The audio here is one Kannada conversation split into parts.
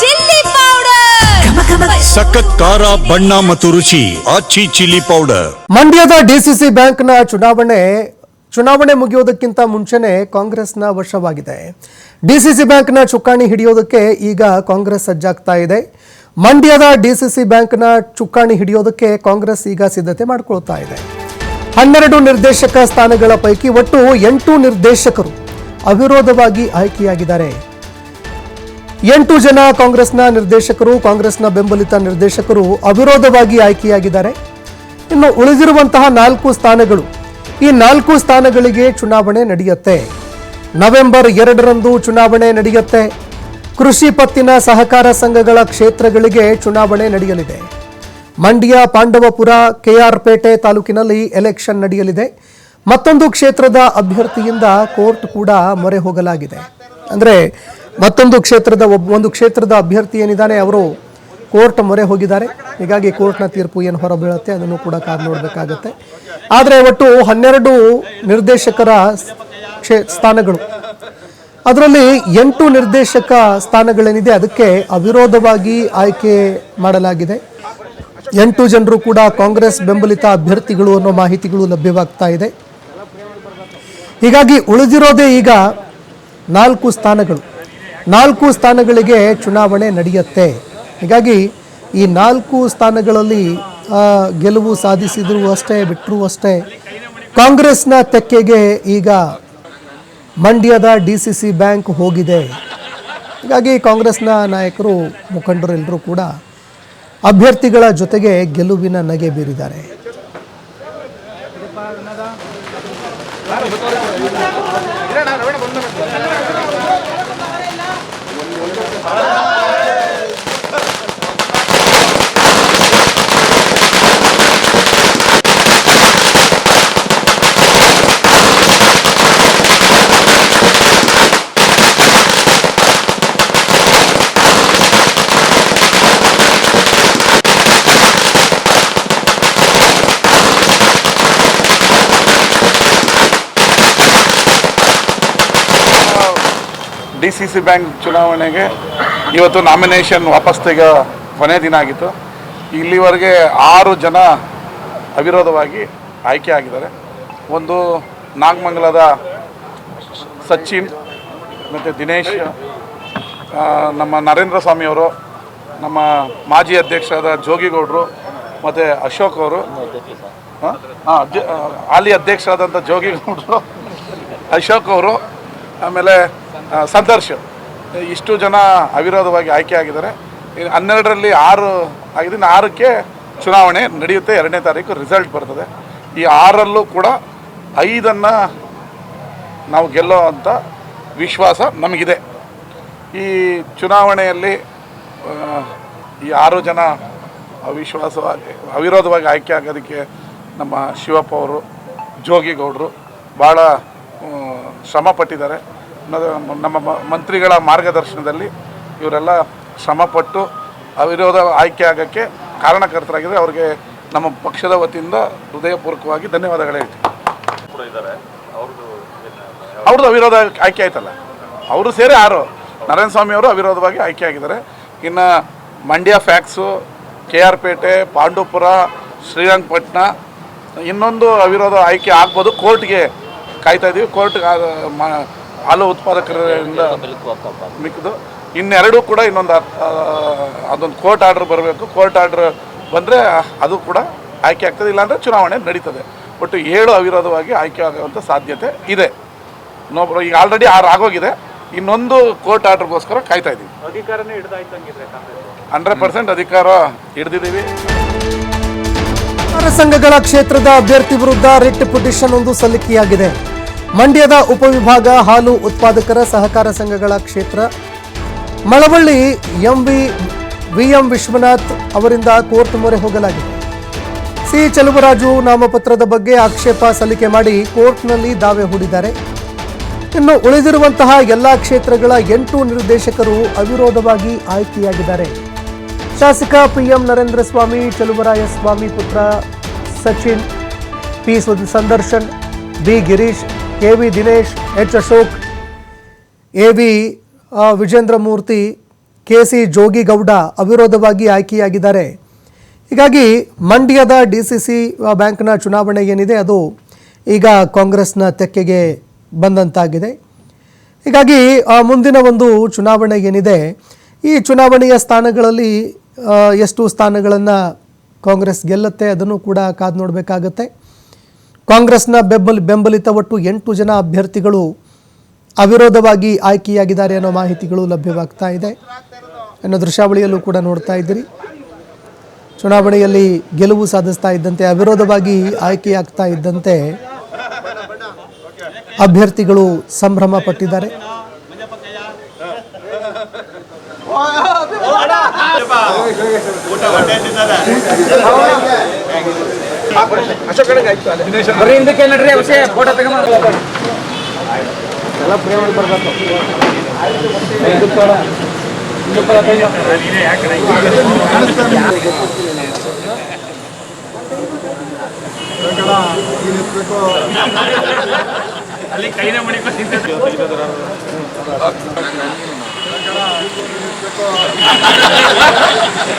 Chilli powder. ಸಖತ್ ಖಾರ ಬಣ್ಣ ಮತ್ತು ರುಚಿ. Aachi chilli powder. ಮಂಡ್ಯದ ಡಿಸಿಸಿ ಬ್ಯಾಂಕ್ನ ಚುನಾವಣೆ ಚುನಾವಣೆ ಮುಗಿಯೋದಕ್ಕಿಂತ ಮುಂಚೆನೆ ಕಾಂಗ್ರೆಸ್ನ ವರ್ಷವಾಗಿದೆ ಡಿಸಿಸಿ ಬ್ಯಾಂಕ್ನ ಚುಕ್ಕಾಣಿ ಹಿಡಿಯೋದಕ್ಕೆ ಈಗ ಕಾಂಗ್ರೆಸ್ ಸಜ್ಜಾಗ್ತಾ ಇದೆ. ಮಂಡ್ಯದ ಡಿಸಿಸಿ ಬ್ಯಾಂಕ್ನ ಚುಕ್ಕಾಣಿ ಹಿಡಿಯೋದಕ್ಕೆ ಕಾಂಗ್ರೆಸ್ ಈಗ ಸಿದ್ಧತೆ ಮಾಡಿಕೊಳ್ತಾ ಇದೆ. ಹನ್ನೆರಡು ನಿರ್ದೇಶಕ ಸ್ಥಾನಗಳ ಪೈಕಿ ಒಟ್ಟು ಎಂಟು ನಿರ್ದೇಶಕರು ಅವಿರೋಧವಾಗಿ ಆಯ್ಕೆಯಾಗಿದ್ದಾರೆ. ಎಂಟು ಜನ ಕಾಂಗ್ರೆಸ್ನ ನಿರ್ದೇಶಕರು, ಕಾಂಗ್ರೆಸ್ನ ಬೆಂಬಲಿತ ನಿರ್ದೇಶಕರು ಅವಿರೋಧವಾಗಿ ಆಯ್ಕೆಯಾಗಿದ್ದಾರೆ. ಇನ್ನು ಉಳಿದಿರುವಂತಹ ನಾಲ್ಕು ಸ್ಥಾನಗಳು. ಈ ನಾಲ್ಕು ಸ್ಥಾನಗಳಿಗೆ ಚುನಾವಣೆ ನಡೆಯುತ್ತೆ. ನವೆಂಬರ್ ಎರಡರಂದು ಚುನಾವಣೆ ನಡೆಯುತ್ತೆ. ಕೃಷಿ ಪತ್ತಿನ ಸಹಕಾರ ಸಂಘಗಳ ಕ್ಷೇತ್ರಗಳಿಗೆ ಚುನಾವಣೆ ನಡೆಯಲಿದೆ. ಮಂಡ್ಯ, ಪಾಂಡವಪುರ ಕೆಆರ್ ಪೇಟೆ ತಾಲೂಕಿನಲ್ಲಿ ಎಲೆಕ್ಷನ್ ನಡೆಯಲಿದೆ. ಮತ್ತೊಂದು ಕ್ಷೇತ್ರದ ಅಭ್ಯರ್ಥಿಯಿಂದ ಕೋರ್ಟ್ ಕೂಡ ಮೊರೆ ಹೋಗಲಾಗಿದೆ. ಅಂದರೆ ಮತ್ತೊಂದು ಕ್ಷೇತ್ರದ ಒಬ್ಬ ಒಂದು ಕ್ಷೇತ್ರದ ಅಭ್ಯರ್ಥಿ ಏನಿದ್ದಾನೆ, ಅವರು ಕೋರ್ಟ್ ಮೊರೆ ಹೋಗಿದ್ದಾರೆ. ಹೀಗಾಗಿ ಕೋರ್ಟ್ನ ತೀರ್ಪು ಏನು ಹೊರಬೀಳುತ್ತೆ, ಅದನ್ನು ಕೂಡ ಕಾದು ನೋಡಬೇಕಾಗತ್ತೆ. ಆದರೆ ಒಟ್ಟು ಹನ್ನೆರಡು ನಿರ್ದೇಶಕರ ಕ್ಷೇ, ಸ್ಥಾನಗಳು. ಅದರಲ್ಲಿ ಎಂಟು ನಿರ್ದೇಶಕ ಸ್ಥಾನಗಳೇನಿದೆ, ಅದಕ್ಕೆ ಅವಿರೋಧವಾಗಿ ಆಯ್ಕೆ ಮಾಡಲಾಗಿದೆ. ಎಂಟು ಜನರು ಕೂಡ ಕಾಂಗ್ರೆಸ್ ಬೆಂಬಲಿತ ಅಭ್ಯರ್ಥಿಗಳು ಅನ್ನೋ ಮಾಹಿತಿಗಳು ಲಭ್ಯವಾಗ್ತಾ ಇದೆ. ಹೀಗಾಗಿ ಉಳಿದಿರೋದೇ ಈಗ ನಾಲ್ಕು ಸ್ಥಾನಗಳು. ನಾಲ್ಕು ಸ್ಥಾನಗಳಿಗೆ ಚುನಾವಣೆ ನಡೆಯುತ್ತೆ. ಹೀಗಾಗಿ ಈ ನಾಲ್ಕು ಸ್ಥಾನಗಳಲ್ಲಿ ಗೆಲುವು ಸಾಧಿಸಿದ್ರು ಅಷ್ಟೇ ಬಿಟ್ಟರೂ ಅಷ್ಟೇ. ಕಾಂಗ್ರೆಸ್ನ ತೆಕ್ಕೆಗೆ ಈಗ ಮಂಡ್ಯದ ಡಿ ಸಿ ಸಿ ಬ್ಯಾಂಕ್ ಹೋಗಿದೆ. ಹೀಗಾಗಿ ಕಾಂಗ್ರೆಸ್ನ ನಾಯಕರು, ಮುಖಂಡರೆಲ್ಲರೂ ಕೂಡ ಅಭ್ಯರ್ಥಿಗಳ ಜೊತೆಗೆ ಗೆಲುವಿನ ನಗೆ ಬೀರಿದ್ದಾರೆ. 잘한다. ಡಿ ಸಿ ಸಿ ಬ್ಯಾಂಕ್ ಚುನಾವಣೆಗೆ ಇವತ್ತು ನಾಮಿನೇಷನ್ ವಾಪಸ್ ತೆಗ ಕೊನೆ ದಿನ ಆಗಿತ್ತು. ಇಲ್ಲಿವರೆಗೆ ಆರು ಜನ ಅವಿರೋಧವಾಗಿ ಆಯ್ಕೆ ಆಗಿದ್ದಾರೆ. ಒಂದು ನಾಗಮಂಗಲದ ಸಚಿನ್, ಮತ್ತು ದಿನೇಶ್ ನಮ್ಮ ನರೇಂದ್ರ ಸ್ವಾಮಿಯವರು ನಮ್ಮ ಮಾಜಿ ಅಧ್ಯಕ್ಷರಾದ ಜೋಗಿಗೌಡರು, ಮತ್ತು ಅಶೋಕ್ ಅವರು, ಹಾಂ? ಹಾಲಿ ಅಧ್ಯಕ್ಷರಾದಂಥ ಜೋಗಿಗೌಡರು, ಅಶೋಕ್ ಅವರು, ಆಮೇಲೆ ಸಂದರ್ಶ್, ಇಷ್ಟು ಜನ ಅವಿರೋಧವಾಗಿ ಆಯ್ಕೆ ಆಗಿದ್ದಾರೆ. ಹನ್ನೆರಡರಲ್ಲಿ ಆರು ಆಗಿದೆ. ಆರಕ್ಕೆ ಚುನಾವಣೆ ನಡೆಯುತ್ತೆ. ಎರಡನೇ ತಾರೀಕು ರಿಸಲ್ಟ್ ಬರ್ತದೆ. ಈ ಆರಲ್ಲೂ ಕೂಡ ಐದನ್ನು ನಾವು ಗೆಲ್ಲೋ ಅಂಥ ವಿಶ್ವಾಸ ನಮಗಿದೆ. ಈ ಚುನಾವಣೆಯಲ್ಲಿ ಈ ಆರು ಜನ ಅವಿಶ್ವಾಸವಾಗಿ, ಅವಿರೋಧವಾಗಿ ಆಯ್ಕೆ ಆಗೋದಕ್ಕೆ ನಮ್ಮ ಶಿವಪ್ಪ ಅವರು, ಜೋಗಿಗೌಡರು ಭಾಳ ಶ್ರಮಪಟ್ಟಿದ್ದಾರೆ ನಮ್ಮ ಮಂತ್ರಿಗಳ ಮಾರ್ಗದರ್ಶನದಲ್ಲಿ ಇವರೆಲ್ಲ ಶ್ರಮಪಟ್ಟು ಅವಿರೋಧ ಆಯ್ಕೆ ಆಗೋಕ್ಕೆ ಕಾರಣಕರ್ತರಾಗಿದೆ ಅವರಿಗೆ ನಮ್ಮ ಪಕ್ಷದ ವತಿಯಿಂದ ಹೃದಯಪೂರ್ವಕವಾಗಿ ಧನ್ಯವಾದಗಳು ಹೇಳ್ತೀನಿ. ಅವ್ರದ್ದು ಅವಿರೋಧ ಆಯ್ಕೆ ಆಯ್ತಲ್ಲ? ಅವರು ಸೇರಿ ಆರು. ನಾರಾಯಣ ಸ್ವಾಮಿ ಅವರು ಅವಿರೋಧವಾಗಿ ಆಯ್ಕೆ ಆಗಿದ್ದಾರೆ. ಇನ್ನು ಮಂಡ್ಯ ಫ್ಯಾಕ್ಸು, ಕೆ ಆರ್ ಪೇಟೆ, ಪಾಂಡುಪುರ ಶ್ರೀರಂಗಪಟ್ಟಣ ಇನ್ನೊಂದು ಅವಿರೋಧ ಆಯ್ಕೆ ಆಗ್ಬೋದು. ಕೋರ್ಟ್ಗೆ ಕಾಯ್ತಾ ಇದ್ದೀವಿ ಕೋರ್ಟ್ ಹಾಲು ಉತ್ಪಾದಕರಿಂದ ಮಿಕ್ಕಿದು ಇನ್ನೆರಡು ಕೂಡ ಇನ್ನೊಂದು ಅದೊಂದು ಕೋರ್ಟ್ ಆರ್ಡರ್ ಬರಬೇಕು. ಕೋರ್ಟ್ ಆರ್ಡರ್ ಬಂದರೆ ಅದು ಕೂಡ ಆಯ್ಕೆ ಆಗ್ತದೆ. ಇಲ್ಲಾಂದರೆ ಚುನಾವಣೆ ನಡೀತದೆ. ಒಟ್ಟು ಏಳು ಅವಿರೋಧವಾಗಿ ಆಯ್ಕೆ ಆಗುವಂಥ ಸಾಧ್ಯತೆ ಇದೆ. ಇನ್ನೊಬ್ಬರು ಈಗ ಆಲ್ರೆಡಿ ಆರು ಆಗೋಗಿದೆ. ಇನ್ನೊಂದು ಕೋರ್ಟ್ ಆರ್ಡರ್ಗೋಸ್ಕರ ಕಾಯ್ತಾ ಇದ್ದೀವಿ. ಹಂಡ್ರೆಡ್ ಪರ್ಸೆಂಟ್ ಅಧಿಕಾರ ಹಿಡಿದಿದ್ದೀವಿ. ಸಂಘಗಳ ಕ್ಷೇತ್ರದ ಅಭ್ಯರ್ಥಿ ವಿರುದ್ಧ ರಿಟ್ ಪಿಟಿಷನ್ ಒಂದು ಸಲ್ಲಿಕೆಯಾಗಿದೆ. ಮಂಡ್ಯದ ಉಪವಿಭಾಗ ಹಾಲು ಉತ್ಪಾದಕರ ಸಹಕಾರ ಸಂಘಗಳ ಕ್ಷೇತ್ರ. ಮಳವಳ್ಳಿ ಎಂವಿ ವಿಎಂ ವಿಶ್ವನಾಥ್ ಅವರಿಂದ ಕೋರ್ಟ್ ಮೊರೆ ಹೋಗಲಾಗಿದೆ. ಸಿ ಚಲುವರಾಜು ನಾಮಪತ್ರದ ಬಗ್ಗೆ ಆಕ್ಷೇಪ ಸಲ್ಲಿಕೆ ಮಾಡಿ ಕೋರ್ಟ್ನಲ್ಲಿ ದಾವೆ ಹೂಡಿದ್ದಾರೆ. ಇನ್ನು ಉಳಿದಿರುವಂತಹ ಎಲ್ಲಾ ಕ್ಷೇತ್ರಗಳ ಎಂಟು ನಿರ್ದೇಶಕರು ಅವಿರೋಧವಾಗಿ ಆಯ್ಕೆಯಾಗಿದ್ದಾರೆ. ಶಾಸಕ ಪಿಎಂ ನರೇಂದ್ರ ಸ್ವಾಮಿ, ಚಲುವರಾಯ ಸ್ವಾಮಿ ಪುತ್ರ Sachin, P Sud- Sandarshan, B Girish K V Dinesh, H Ashok, A V Vijendra Murthy K C Jogigowda ಅವಿರೋಧವಾಗಿ ಆಯ್ಕೆಯಾಗಿದ್ದಾರೆ. ಹೀಗಾಗಿ ಮಂಡ್ಯದ ಡಿ ಸಿ ಸಿ ಬ್ಯಾಂಕ್ನ ಚುನಾವಣೆ ಏನಿದೆ, ಅದು ಈಗ ಕಾಂಗ್ರೆಸ್ನ ತೆಕ್ಕೆಗೆ ಬಂದಂತಾಗಿದೆ. ಹೀಗಾಗಿ ಮುಂದಿನ ಒಂದು ಚುನಾವಣೆ ಏನಿದೆ, ಈ ಚುನಾವಣೆಯ ಸ್ಥಾನಗಳಲ್ಲಿ ಎಷ್ಟು ಸ್ಥಾನಗಳನ್ನು ಕಾಂಗ್ರೆಸ್ ಗೆಲ್ಲುತ್ತೆ, ಅದನ್ನು ಕೂಡ ಕಾದು ನೋಡಬೇಕಾಗತ್ತೆ. ಕಾಂಗ್ರೆಸ್ನ ಬೆಂಬಲ ಬೆಂಬಲಿತ ಒಟ್ಟು ಎಂಟು ಜನ ಅಭ್ಯರ್ಥಿಗಳು ಅವಿರೋಧವಾಗಿ ಆಯ್ಕೆಯಾಗಿದ್ದಾರೆ ಅನ್ನೋ ಮಾಹಿತಿಗಳು ಲಭ್ಯವಾಗ್ತಾ ಇದೆ ಅನ್ನೋ ದೃಶ್ಯಾವಳಿಯಲ್ಲೂ ಕೂಡ ನೋಡ್ತಾ ಇದ್ದೀರಿ. ಚುನಾವಣೆಯಲ್ಲಿ ಗೆಲುವು ಸಾಧಿಸ್ತಾ ಇದ್ದಂತೆ ಅವಿರೋಧವಾಗಿ ಆಯ್ಕೆಯಾಗ್ತಾ ಇದ್ದಂತೆ ಅಭ್ಯರ್ಥಿಗಳು ಸಂಭ್ರಮ ಪಟ್ಟಿದ್ದಾರೆ. ಬರ್ರಿ ಹಿಂದಕ್ಕೆ ನಡ್ರಿ ಅವಶ್ಯ ಫೋಟೋ ತಗೊಂಬ ಅಲ್ಲಿ ಕೈನ ಮಡಿಕೊಂಡು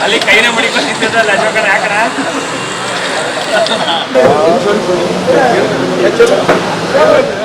ಅಲ್ಲಿ ಕೈನ ಮಡಿಕೊಂಡು ನಿಂತಿದ್ದಲ್ಲ ಅಶೋಕನ ಯಾಕಣ Đó.